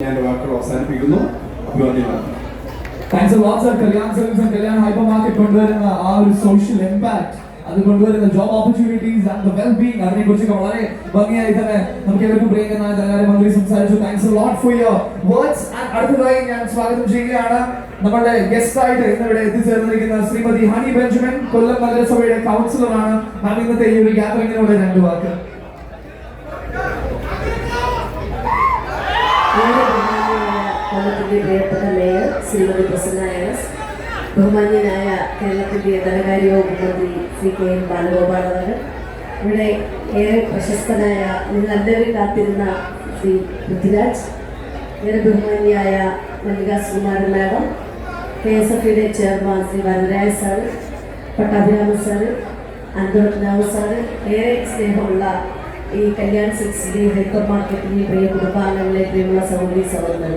ഞാൻ വാക്കുകൾ അവസാനിപ്പിക്കുന്നു. അഭിവാദ്യമാണ് thanks a lot sir Kalyan service and Kalyan hypermarket കൊണ്ടുവരുന്ന ആ ഒരു സോഷ്യൽ ഇമ്പാക്ട് അത് കൊണ്ടുവരുന്ന job opportunities and the well being അതിനെ കുറിച്ചൊക്കെ വളരെ ഭംഗിയായി തന്നെ നമുക്ക് ഏവർക്കും പ്രിയങ്കരനായ ധനകാര്യമന്ത്രി സംസാരിച്ചു. Thanks a lot for your words. And അടുത്തതായി ഞാൻ സ്വാഗതം ചെയ്യുകയാണ്. നമ്മുടെ ഗസ്റ്റ് ആയിട്ട് ഇന്ന് ഇവിടെ എത്തിച്ചേർന്നിരിക്കുന്ന ശ്രീമതി ഹണി ബെഞ്ചമിൻ കൊല്ലം നഗരസഭയുടെ കൗൺസിലറാണ് മാം ഇന്നത്തെ ഈ ഒരു ഗ്യാതറിങ്ങിനോട് രണ്ട് വാക്ക് ഏറെ ബഹുമാന്യനായ കൊല്ലത്തിന്റെ പ്രിയപ്പെട്ട മേയർ ശ്രീമതി പ്രസന്ന എസ് ബഹുമാന്യനായ കേരളത്തിന്റെ ധനകാര്യ വകുപ്പ് ശ്രീ കെ എൻ ബാലഗോപാൽ ഇവിടെ ഏറെ പ്രശസ്തനായ നിങ്ങൾ എല്ലാവരും കാത്തിരുന്ന ശ്രീ പൃഥ്വിരാജ് ഏറെ ബഹുമാന്യായ Mallika Sukumaran madam K S F യുടെ ചെയർമാൻ ശ്രീ വരരായ സാറ് പട്ടാഭിരാമ സാറ് അന്തോട്ടനാവ് സാറ് ഏറെ സ്നേഹമുള്ള ഈ കല്യാൺ സിക്സിന്റെ ഹൈപ്പർ മാർക്കറ്റിലെ പ്രിയ കുടുംബാംഗങ്ങളെ പ്രിയമുള്ള സഹോദരി സഹോദരൻ